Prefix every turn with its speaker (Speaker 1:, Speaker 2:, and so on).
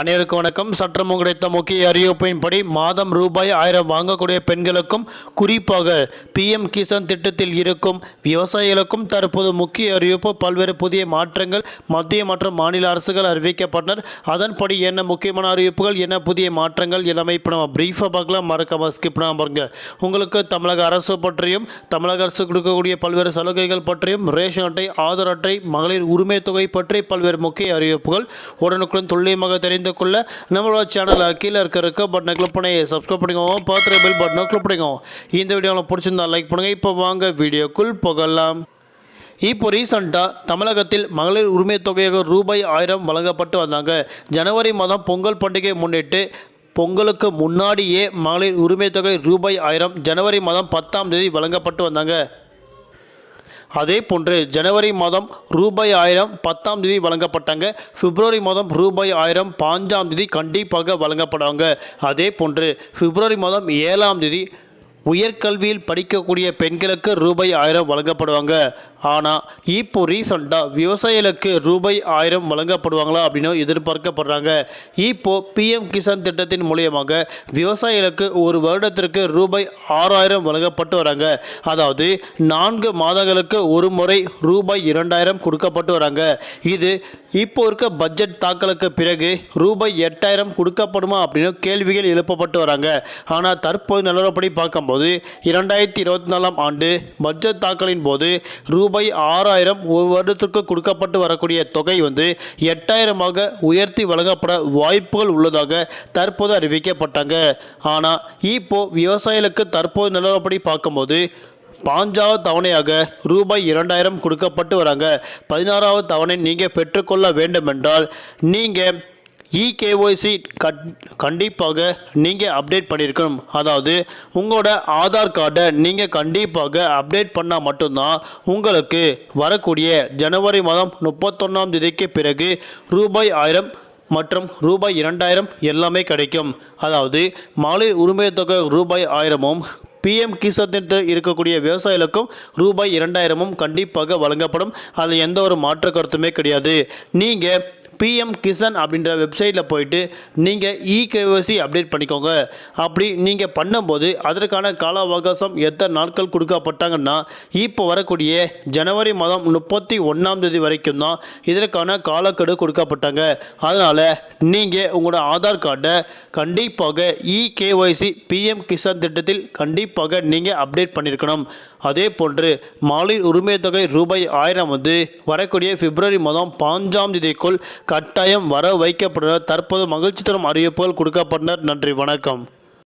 Speaker 1: அனைவருக்கும் வணக்கம். சற்றம் கிடைத்த முக்கிய அறிவிப்பின்படி மாதம் ரூபாய் ஆயிரம் வாங்கக்கூடிய பெண்களுக்கும் குறிப்பாக பிஎம் கிசான் திட்டத்தில் இருக்கும் விவசாயிகளுக்கும் தற்போது முக்கிய அறிவிப்பு. பல்வேறு புதிய மாற்றங்கள் மத்திய மற்றும் மாநில அரசுகள் அறிவிக்கப்பட்டனர். அதன்படி என்ன முக்கியமான அறிவிப்புகள் என்ன புதிய மாற்றங்கள் எல்லாமே இப்போ நம்ம பிரீஃபாக பார்க்கலாம். மறக்காம ஸ்கிப் பண்ணாமல் பாருங்க. உங்களுக்கு தமிழக அரசு பற்றியும் தமிழக அரசு கொடுக்கக்கூடிய பல்வேறு சலுகைகள் பற்றியும் ரேஷன் அட்டை ஆதார் அட்டை மகளிர் உரிமை தொகை பற்றி பல்வேறு முக்கிய அறிவிப்புகள் உடனுக்குடன் துல்லியமாக தெரிந்து தெரிந்துக்குள்ள நம்மளோட சேனலை கீழே இருக்க இருக்க பட்டனை கிளிக் பண்ணி சப்ஸ்கிரைப் பண்ணிக்கோங்க. பார்த்துட்டு பெல் பட்டனை கிளிக் பண்ணிக்கோங்க. இந்த வீடியோ உங்களுக்கு பிடிச்சிருந்தா லைக் பண்ணுங்கள் இப்போ வாங்க வீடியோக்குள் போகலாம். இப்போ ரீசண்டாக தமிழகத்தில் மகளிர் உரிமை தொகையாக ரூபாய் ஆயிரம் வழங்கப்பட்டு வந்தாங்க. ஜனவரி மாதம் பொங்கல் பண்டிகையை முன்னிட்டு பொங்கலுக்கு முன்னாடியே மகளிர் உரிமை தொகை ரூபாய் ஆயிரம் ஜனவரி மாதம் பத்தாம் தேதி வழங்கப்பட்டு வந்தாங்க. அதே போன்று ஜனவரி மாதம் ரூபாய் ஆயிரம் பத்தாம் தேதி வழங்கப்பட்டாங்க. பிப்ரவரி மாதம் ரூபாய் ஆயிரம் பாஞ்சாம் தேதி கண்டிப்பாக வழங்கப்படுவாங்க அதே போன்று பிப்ரவரி மாதம் ஏழாம் தேதி உயர்கல்வியில் படிக்கக்கூடிய பெண்களுக்கு ரூபாய் ஆயிரம் வழங்கப்படுவாங்க. ஆனால் இப்போ ரீசண்டாக விவசாயிகளுக்கு ரூபாய் ஆயிரம் வழங்கப்படுவாங்களா அப்படின்னு எதிர்பார்க்கப்படுறாங்க. இப்போ பிஎம் கிசான் திட்டத்தின் மூலியமாக விவசாயிகளுக்கு ஒரு வருடத்திற்கு ரூபாய் ஆறாயிரம் வழங்கப்பட்டு வராங்க. அதாவது நான்கு மாதங்களுக்கு ஒரு முறை ரூபாய் இரண்டாயிரம் கொடுக்கப்பட்டு வராங்க. இது இப்போ இருக்க பட்ஜெட் தாக்கலுக்கு பிறகு ரூபாய் எட்டாயிரம் கொடுக்கப்படுமா அப்படின்னு கேள்விகள் எழுப்பப்பட்டு வராங்க. ஆனால் தற்போது நிலவரப்படி பார்க்கும்போது இரண்டாயிரத்தி இருபத்தி நாலாம் ஆண்டு பட்ஜெட் தாக்கலின் போது ரூபாய் ஆறாயிரம் ஒரு வருடத்திற்கு கொடுக்கப்பட்டு வரக்கூடிய தொகை வந்து எட்டாயிரமாக உயர்த்தி வழங்கப்பட வாய்ப்புகள் உள்ளதாக தற்போது அறிவிக்கப்பட்டாங்க. ஆனால் இப்போ விவசாயிகளுக்கு தற்போது நிலவரப்படி பார்க்கும்போது பாஞ்சாவது தவணையாக ரூபாய் இரண்டாயிரம் கொடுக்கப்பட்டு வராங்க. பதினாறாவது தவணை நீங்கள் பெற்றுக்கொள்ள வேண்டுமென்றால் நீங்கள் இகேஒய்சி கண்டிப்பாக நீங்கள் அப்டேட் பண்ணியிருக்கணும் அதாவது உங்களோட ஆதார் கார்டை நீங்கள் கண்டிப்பாக அப்டேட் பண்ணால் மட்டும்தான் உங்களுக்கு வரக்கூடிய ஜனவரி மாதம் முப்பத்தொன்னாம் தேதிக்கு பிறகு ரூபாய் ஆயிரம் மற்றும் ரூபாய் இரண்டாயிரம் எல்லாமே கிடைக்கும். அதாவது மாலை உரிமை தொகை ரூபாய் ஆயிரமும் பிஎம் கிசான் திட்டத்தில் இருக்கக்கூடிய விவசாயிகளுக்கும் ரூபாய் இரண்டாயிரமும் கண்டிப்பாக வழங்கப்படும். அதில் எந்த ஒரு மாற்று கருத்துமே கிடையாது. நீங்கள் பிஎம் கிசான் அப்படின்ற வெப்சைட்டில் போயிட்டு நீங்கள் இகேஒசி அப்டேட் பண்ணிக்கோங்க. அப்படி நீங்கள் பண்ணும்போது அதற்கான கால அவகாசம் எத்தனை நாட்கள் கொடுக்கப்பட்டாங்கன்னா இப்போ வரக்கூடிய ஜனவரி மாதம் முப்பத்தி ஒன்றாம் தேதி வரைக்கும் தான் இதற்கான காலக்கெடு கொடுக்கப்பட்டாங்க. அதனால் நீங்கள் உங்களோட ஆதார் கார்டை கண்டிப்பாக இகேஒய்சி பிஎம் கிசான் திட்டத்தில் கண்டிப்பாக நீங்கள் அப்டேட் பண்ணியிருக்கணும் அதே போன்று மகளிர் உரிமை தொகை ரூபாய் ஆயிரம் வந்து வரக்கூடிய பிப்ரவரி மாதம் பாஞ்சாம் தேதிக்குள் கட்டாயம் வர வைக்கப்பட தற்போது மகிழ்ச்சி தரும் அறிவிப்புகள் கொடுக்கப்பட்டனர். நன்றி வணக்கம்.